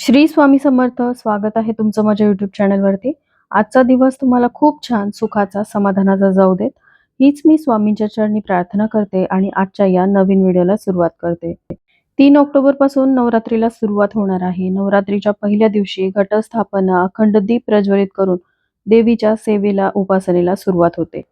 श्री स्वामी समर्थ स्वागत आहे तुमचं माझ्या युट्यूब चॅनलवरती आजचा दिवस तुम्हाला खूप छान सुखाचा समाधानाचा जाऊ देत. हीच मी स्वामींच्या चरणी प्रार्थना करते आणि आजच्या या नवीन व्हिडिओला सुरुवात करते. तीन ऑक्टोबरपासून नवरात्रीला सुरुवात होणार आहे. नवरात्रीच्या पहिल्या दिवशी घटस्थापना अखंड दीप प्रज्वलित करून देवीच्या सेवेला उपासनेला सुरुवात होते.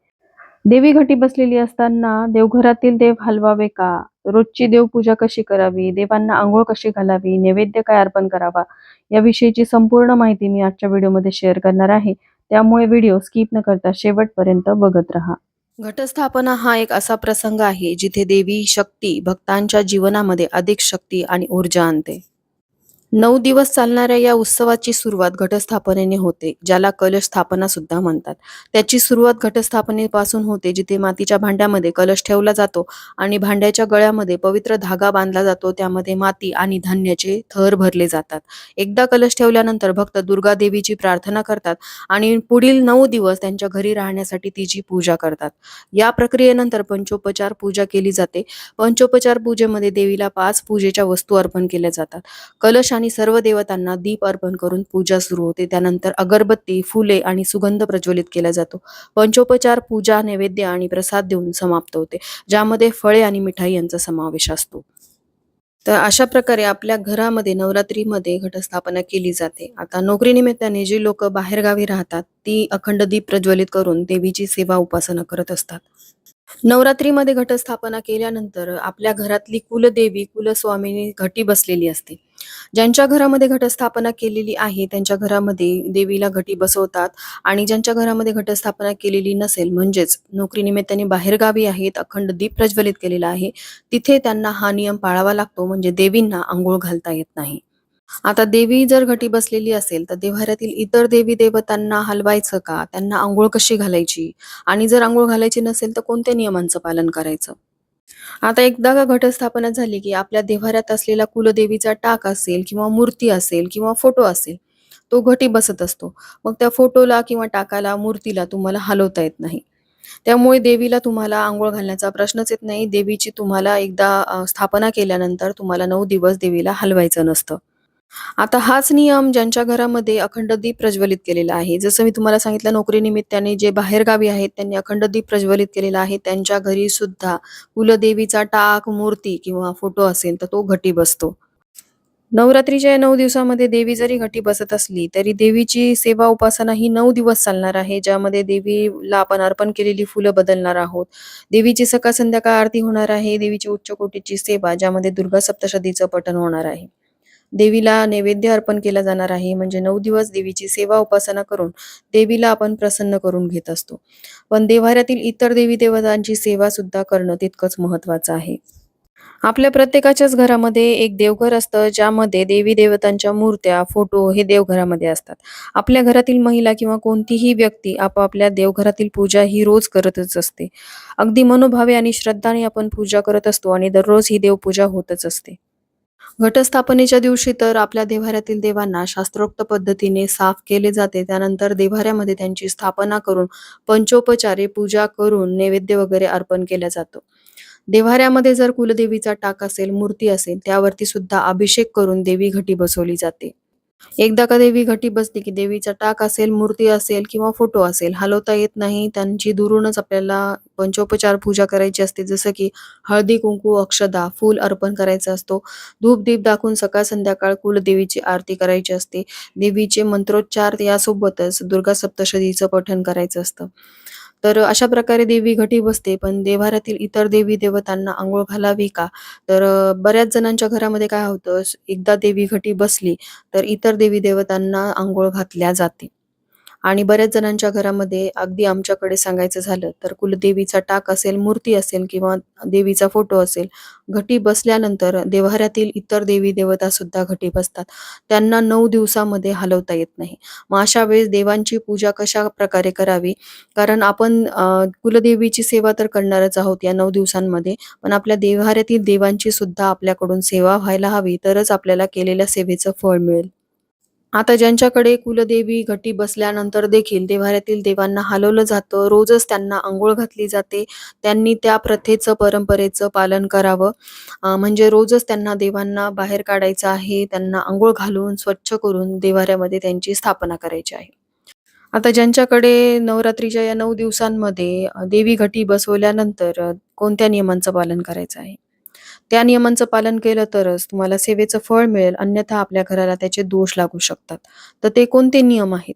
देवी घटी बसलेली असताना देवघरातील देव हलवावे का? रोजची देवपूजा कशी करावी देवांना आंघोळ कशी घालावी नैवेद्य काय अर्पण करावा याविषयीची संपूर्ण माहिती मी आजच्या व्हिडिओमध्ये शेअर करणार आहे. त्यामुळे व्हिडिओ स्किप न करता शेवटपर्यंत बघत राहा. घटस्थापना हा एक असा प्रसंग आहे जिथे देवी शक्ती भक्तांच्या जीवनामध्ये अधिक शक्ती आणि ऊर्जा आणते. नऊ दिवस चालणाऱ्या या उत्सवाची सुरुवात घटस्थापनेने होते ज्याला कलश स्थापना सुद्धा म्हणतात. त्याची सुरुवात घटस्थापनेपासून होते जिथे मातीच्या भांड्यामध्ये कलश ठेवला जातो आणि भांड्याच्या गळ्यामध्ये पवित्र धागा बांधला जातो. त्यामध्ये माती आणि धान्याचे थर भरले जातात. एकदा कलश ठेवल्यानंतर भक्त दुर्गा देवीची प्रार्थना करतात आणि पुढील नऊ दिवस त्यांच्या घरी राहण्यासाठी तिची पूजा करतात. या प्रक्रियेनंतर पंचोपचार पूजा केली जाते. पंचोपचार पूजेमध्ये देवीला पाच पूजेच्या वस्तू अर्पण केल्या जातात. कलश आणि सर्व देवतांना दीप अर्पण करून पूजा सुरू होते. त्यानंतर अगरबत्ती फुले आणि सुगंध प्रज्वलित केला जातो. पंचोपचार पूजा नैवेद्य आणि प्रसाद देऊन समाप्त होते. ज्यामध्ये फळे आणि मिठाई यांचा समावेश असतो. तर अशा प्रकारे आपल्या घरामध्ये नवरात्रीमध्ये घटस्थापना केली जाते. आता नोकरी निमित्ताने जी लोक बाहेरगावी राहतात ती अखंड दीप प्रज्वलित करून देवीची सेवा उपासना करत असतात. नवरात्रीमध्ये घटस्थापना केल्यानंतर आपल्या घरातली कुलदेवी कुलस्वामिनी घटी बसलेली असते. ज्यांच्या घरामध्ये घटस्थापना केलेली आहे त्यांच्या घरामध्ये देवीला घटी बसवतात आणि ज्यांच्या घरामध्ये घटस्थापना केलेली नसेल म्हणजेच नोकरीनिमित्ताने बाहेरगावी आहेत अखंड दीप प्रज्वलित केलेला आहे तिथे त्यांना हा नियम पाळावा लागतो म्हणजे देवींना आंघोळ घालता येत नाही. आता देवी जर घटी बसलेली असेल तर देव्हाऱ्यातील इतर देवी देवतांना हलवायचं का? त्यांना आंघोळ कशी घालायची? आणि जर आंघोळ घालायची नसेल तर कोणत्या नियमांचं पालन करायचं? आता एकदा का घटस्थापना झाली की आपल्या देव्हाऱ्यात असलेला कुलदेवीचा टाक असेल किंवा मूर्ती असेल किंवा फोटो असेल तो घटी बसत असतो. मग त्या फोटोला किंवा टाकाला मूर्तीला तुम्हाला हलवता येत नाही. त्यामुळे देवीला तुम्हाला आंघोळ घालण्याचा प्रश्नच येत नाही. देवीची तुम्हाला एकदा स्थापना केल्यानंतर तुम्हाला नऊ दिवस देवीला हलवायचं नसतं. आता हाच नियम ज्यांच्या घरामध्ये अखंड दीप प्रज्वलित केलेला आहे. जसं मी तुम्हाला सांगितलं नोकरीनिमित्ताने जे बाहेरगावी आहेत त्यांनी अखंड दीप प्रज्वलित केलेला आहे. त्यांच्या घरी सुद्धा कुलदेवीचा टाक मूर्ती किंवा फोटो असेल तर तो घटी बसतो. नवरात्रीच्या या नऊ दिवसामध्ये देवी जरी घटी बसत असली तरी देवीची सेवा उपासना ही नऊ दिवस चालणार आहे ज्यामध्ये देवीला आपण अर्पण केलेली फुलं बदलणार आहोत. देवीची सकाळ संध्याकाळ आरती होणार आहे देवीची उच्च कोटीची सेवा ज्यामध्ये दुर्गा सप्तशतीचं पठण होणार आहे. देवीला नैवेद्य अर्पण केला जाणार आहे. म्हणजे नऊ दिवस देवीची सेवा उपासना करून देवीला आपण प्रसन्न करून घेत असतो. पण देव्हाऱ्यातील इतर देवी देवतांची सेवा सुद्धा करणं तितकंच महत्वाचं आहे. आपल्या प्रत्येकाच्याच घरामध्ये एक देवघर असतं ज्यामध्ये देवी देवतांच्या मूर्त्या फोटो हे देवघरामध्ये असतात. आपल्या घरातील महिला किंवा कोणतीही व्यक्ती आपापल्या देवघरातील पूजा ही रोज करतच असते. अगदी मनोभावे आणि श्रद्धाने आपण पूजा करत असतो आणि दररोज ही देवपूजा होतच असते. घटस्थापनेच्या दिवशी तर आपल्या देव्हाऱ्यातील देवांना शास्त्रोक्त पद्धतीने साफ केले जाते. त्यानंतर देव्हाऱ्यामध्ये त्यांची स्थापना करून पंचोपचारे पूजा करून नैवेद्य वगैरे अर्पण केला जातो. देव्हाऱ्यामध्ये जर कुलदेवीचा टाक असेल मूर्ती असेल त्यावरती सुद्धा अभिषेक करून देवी घटी बसवली जाते. एकदा का देवी घटी बसली की देवीचा टाक असेल मूर्ती असेल किंवा फोटो असेल हलवता येत नाही. त्यांची दुरूनच आपल्याला पंचोपचार पूजा करायची असते. जसं की हळदी कुंकू अक्षदा फूल अर्पण करायचा असतो. धूप दीप दाखवून सकाळ संध्याकाळ कुलदेवीची आरती करायची असते. देवीचे मंत्रोच्चार यासोबतच दुर्गा सप्तशतीचं पठण करायचं असतं. तर अशा प्रकारे देवी घटी बसते पण देवारातील इतर देवी देवतांना आंघोळ घालावी का? तर बऱ्याच जणांच्या घरामध्ये काय होतं एकदा देवी घटी बसली तर इतर देवी देवतांना आंघोळ घातल्या जाते. आणि बऱ्याच जणांच्या घरामध्ये अगदी आमच्याकडे सांगायचं झालं तर कुलदेवीचा टाक असेल मूर्ती असेल किंवा देवीचा फोटो असेल घटी बसल्यानंतर देव्हाऱ्यातील इतर देवी देवता सुद्धा घटी बसतात. त्यांना नऊ दिवसामध्ये हलवता येत नाही. मग अशा वेळेस देवांची पूजा कशा प्रकारे करावी? कारण आपण कुलदेवीची सेवा तर करणारच आहोत या नऊ दिवसांमध्ये पण आपल्या देव्हाऱ्यातील देवांची सुद्धा आपल्याकडून सेवा व्हायला हवी तरच आपल्याला केलेल्या सेवेचं फळ मिळेल. आता ज्यांच्याकडे कुलदेवी घटी बसल्यानंतर देखील देवाऱ्यातील देवांना हलवलं जातं रोजच त्यांना आंघोळ घातली जाते त्यांनी त्या प्रथेचं परंपरेचं पालन करावं. म्हणजे रोजच त्यांना देवांना बाहेर काढायचं आहे त्यांना आंघोळ घालून स्वच्छ करून देवाऱ्यामध्ये त्यांची स्थापना करायची आहे. आता ज्यांच्याकडे नवरात्रीच्या या नऊ दिवसांमध्ये देवी घटी बसवल्यानंतर कोणत्या नियमांचं पालन करायचं आहे? त्या नियमांचं पालन केलं तरच तुम्हाला सेवेचं फळ मिळेल. अन्यथा आपल्या घराला त्याचे दोष लागू शकतात. तर ते कोणते नियम आहेत?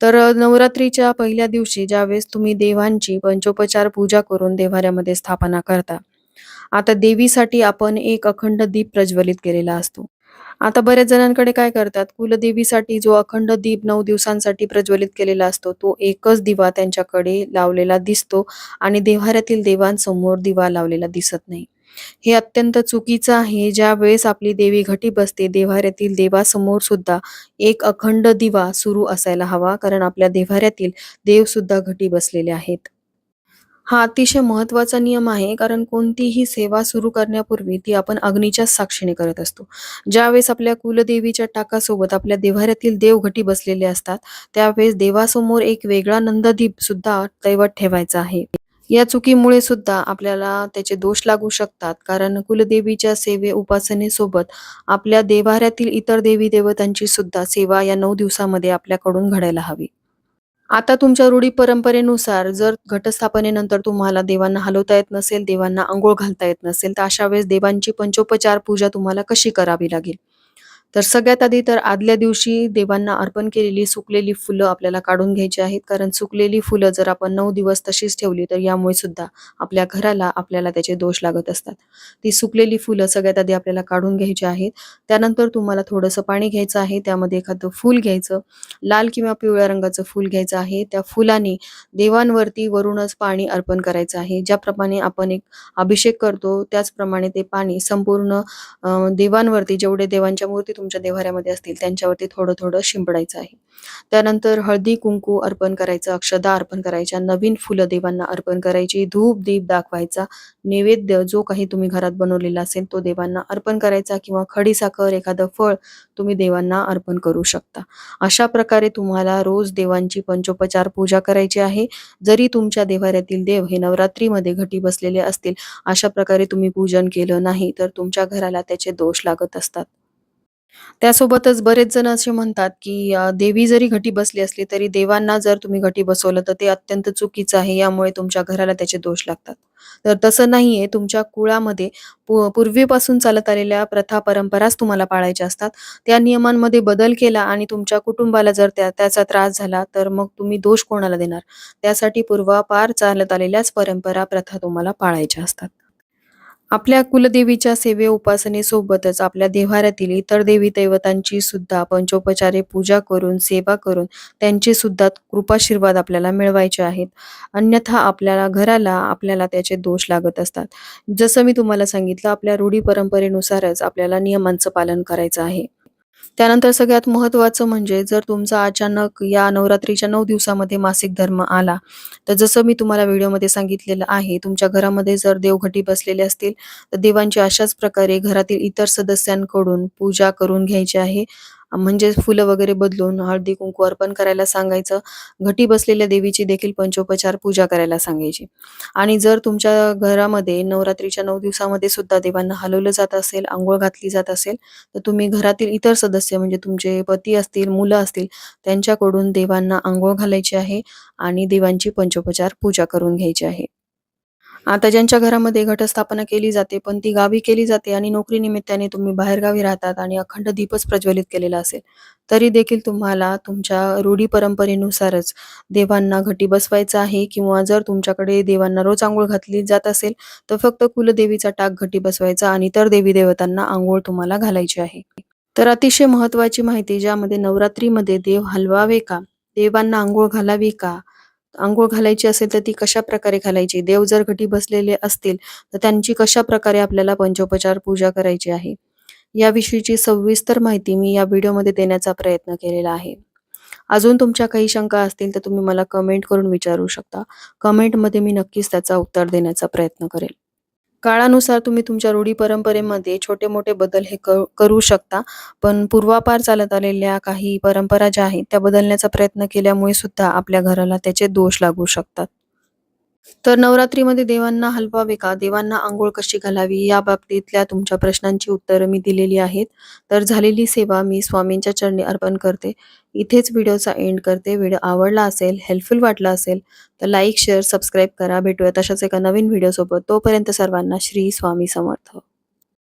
तर नवरात्रीच्या पहिल्या दिवशी ज्यावेळेस तुम्ही देवांची पंचोपचार पूजा करून देवाऱ्यामध्ये स्थापना करता आता देवीसाठी आपण एक अखंड दीप प्रज्वलित केलेला असतो. आता बऱ्याच जणांकडे काय करतात कुलदेवीसाठी जो अखंड दीप नऊ दिवसांसाठी प्रज्वलित केलेला असतो तो एकच दिवा त्यांच्याकडे लावलेला दिसतो आणि देव्हाऱ्यातील देवांसमोर दिवा लावलेला दिसत नाही. हे अत्यंत चुकीचं आहे. ज्या वेळेस आपली देवी घटी बसते देव्हाऱ्यातील देवासमोर सुद्धा एक अखंड दिवा सुरू असायला हवा कारण आपल्या देव्हाऱ्यातील देव सुद्धा घटी बसलेले आहेत. हा अतिशय महत्त्वाचा नियम आहे कारण कोणतीही सेवा सुरू करण्यापूर्वी ती आपण अग्नीच्या साक्षीने करत असतो. ज्यावेळेस आपल्या कुलदेवीच्या टाकासोबत आपल्या देव्हाऱ्यातील देव घटी बसलेले असतात त्यावेळेस देवासमोर एक वेगळा नंददीप सुद्धा दैवत ठेवायचा आहे. या चुकीमुळे सुद्धा आपल्याला त्याचे दोष लागू शकतात. कारण कुलदेवीच्या सेवे उपासनेसोबत आपल्या देवाऱ्यातील इतर देवी देवतांची सुद्धा सेवा या नऊ दिवसामध्ये आपल्याकडून घडायला हवी. आता तुमच्या रूढी परंपरेनुसार जर घटस्थापनेनंतर तुम्हाला देवांना हलवता येत नसेल देवांना आंघोळ घालता येत नसेल तर अशा वेळेस देवांची पंचोपचार पूजा तुम्हाला कशी करावी लागेल? तर सगळ्यात आधी तर आदल्या दिवशी देवांना अर्पण केलेली सुकलेली फुलं आपल्याला काढून घ्यायची आहेत. कारण सुकलेली फुलं जर आपण नऊ दिवस तशीच ठेवली तर यामुळे सुद्धा आपल्या घराला आपल्याला त्याचे दोष लागत असतात. ती सुकलेली फुलं सगळ्यात आधी आपल्याला काढून घ्यायची आहेत. त्यानंतर तुम्हाला थोडंसं पाणी घ्यायचं आहे. त्यामध्ये एखादं फूल घ्यायचं लाल किंवा पिवळ्या रंगाचं फूल घ्यायचं आहे. त्या फुलाने देवांवरती वरूनच पाणी अर्पण करायचं आहे. ज्याप्रमाणे आपण एक अभिषेक करतो त्याचप्रमाणे ते पाणी संपूर्ण देवांवरती जेवढे देवांच्या मूर्ती तुमच्या देव्हाऱ्यामध्ये असतील त्यांच्यावरती थोडं थोडं शिंपडायचं आहे. त्यानंतर हळदी कुंकू अर्पण करायचं अक्षदा अर्पण करायच्या नवीन फुलं देवांना अर्पण करायची धूप दीप दाखवायचा नैवेद्य जो काही तुम्ही घरात बनवलेला असेल तो देवांना अर्पण करायचा किंवा खडीसाखर एखादं फळ तुम्ही देवांना अर्पण करू शकता. अशा प्रकारे तुम्हाला रोज देवांची पंचोपचार पूजा करायची आहे. जरी तुमच्या देव्हाऱ्यातील देव हे नवरात्रीमध्ये घटी बसलेले असतील अशा प्रकारे तुम्ही पूजन केलं नाही तर तुमच्या घराला त्याचे दोष लागत असतात. त्यासोबतच बरेच जण असे म्हणतात की अ, देवी जरी घटी बसली असली तरी देवांना जर तुम्ही घटी बसवलं तर ते अत्यंत चुकीचं आहे यामुळे तुमच्या घराला त्याचे दोष लागतात. तर तसं नाहीये. तुमच्या कुळामध्ये पू- पूर्वीपासून चालत आलेल्या प्रथा परंपराच तुम्हाला पाळायच्या असतात. त्या नियमांमध्ये बदल केला आणि तुमच्या कुटुंबाला जर त्या त्याचा त्रास झाला तर मग तुम्ही दोष कोणाला देणार? त्यासाठी पूर्वापार चालत आलेल्याच परंपरा प्रथा तुम्हाला पाळायच्या असतात. आपल्या कुलदेवीच्या सेवे उपासनेसोबतच आपल्या देव्हाऱ्यातील इतर देवी दैवतांची सुद्धा पंचोपचारे पूजा करून सेवा करून त्यांचे सुद्धा कृपाशीर्वाद आपल्याला मिळवायचे आहेत. अन्यथा आपल्याला घराला आपल्याला त्याचे दोष लागत असतात. जसं मी तुम्हाला सांगितलं आपल्या रूढी परंपरेनुसारच आपल्याला नियमांचं पालन करायचं आहे. त्यानंतर सगळ्यात महत्त्वाचं म्हणजे जर तुमचा अचानक या नवरात्रीच्या नऊ दिवसामध्ये मासिक धर्म आला तर जसं मी तुम्हाला व्हिडिओमध्ये सांगितलेलं आहे तुमच्या घरामध्ये जर देवघटी बसलेले असतील तर देवांची अशाच प्रकारे घरातील इतर सदस्यांकडून पूजा करून घ्यायची आहे. म्हणजे फुलं वगैरे बदलून हळदी कुंकू अर्पण करायला सांगायचं. घटी बसलेल्या देवीची देखील पंचोपचार पूजा करायला सांगायची. आणि जर तुमच्या घरामध्ये नवरात्रीच्या नऊ दिवसामध्ये सुद्धा देवांना हलवलं जात असेल आंघोळ घातली जात असेल तर तुम्ही घरातील इतर सदस्य म्हणजे तुमचे पती असतील मुलं असतील त्यांच्याकडून देवांना आंघोळ घालायची आहे आणि देवांची पंचोपचार पूजा करून घ्यायची आहे. आता ज्यांच्या घरामध्ये घटस्थापना केली जाते पण ती गावी केली जाते आणि नोकरी निमित्ताने तुम्ही बाहेरगावी राहतात आणि अखंड दीपच प्रज्वलित केलेला असेल तरी देखील तुम्हाला तुमच्या रूढी परंपरेनुसारच देवांना घटी बसवायचं आहे किंवा जर तुमच्याकडे देवांना रोज आंघोळ घातली जात असेल तर फक्त कुलदेवीचा टाक घटी बसवायचा आणि इतर देवी देवतांना आंघोळ तुम्हाला घालायची आहे. तर अतिशय महत्वाची माहिती ज्यामध्ये नवरात्रीमध्ये देव हलवावे का? देवांना आंघोळ घालावी का? आंघोळ घालायची असेल तर ती कशा प्रकारे घालायची? देव जर घटी बसलेले असतील तर त्यांची कशा प्रकारे आपल्याला पंचोपचार पूजा करायची आहे? याविषयीची सविस्तर माहिती मी या व्हिडिओमध्ये देण्याचा प्रयत्न केलेला आहे. अजून तुमच्या काही शंका असतील तर तुम्ही मला कमेंट करून विचारू शकता. कमेंटमध्ये मी नक्कीच त्याचा उत्तर देण्याचा प्रयत्न करेल. काळानुसार तुम्ही तुमच्या रूढी परंपरेमध्ये छोटे मोठे बदल हे क करू शकता. पण पूर्वापार चालत आलेल्या काही परंपरा ज्या आहेत त्या बदलण्याचा प्रयत्न केल्यामुळे सुद्धा आपल्या घराला त्याचे दोष लागू शकतात. तर नवरात्रीमध्ये देवांना हलवावे का देवांना आंघोळ कशी घालावी या बाबतीतल्या तुमच्या प्रश्नांची उत्तरं मी दिलेली आहेत. तर झालेली सेवा मी स्वामींच्या चरणी अर्पण करते. इथेच व्हिडिओचा एंड करते. व्हिडिओ आवडला असेल हेल्पफुल वाटला असेल तर लाईक शेअर सबस्क्राईब करा. भेटूया तशाच एका नवीन व्हिडिओसोबत. तोपर्यंत सर्वांना श्री स्वामी समर्थ.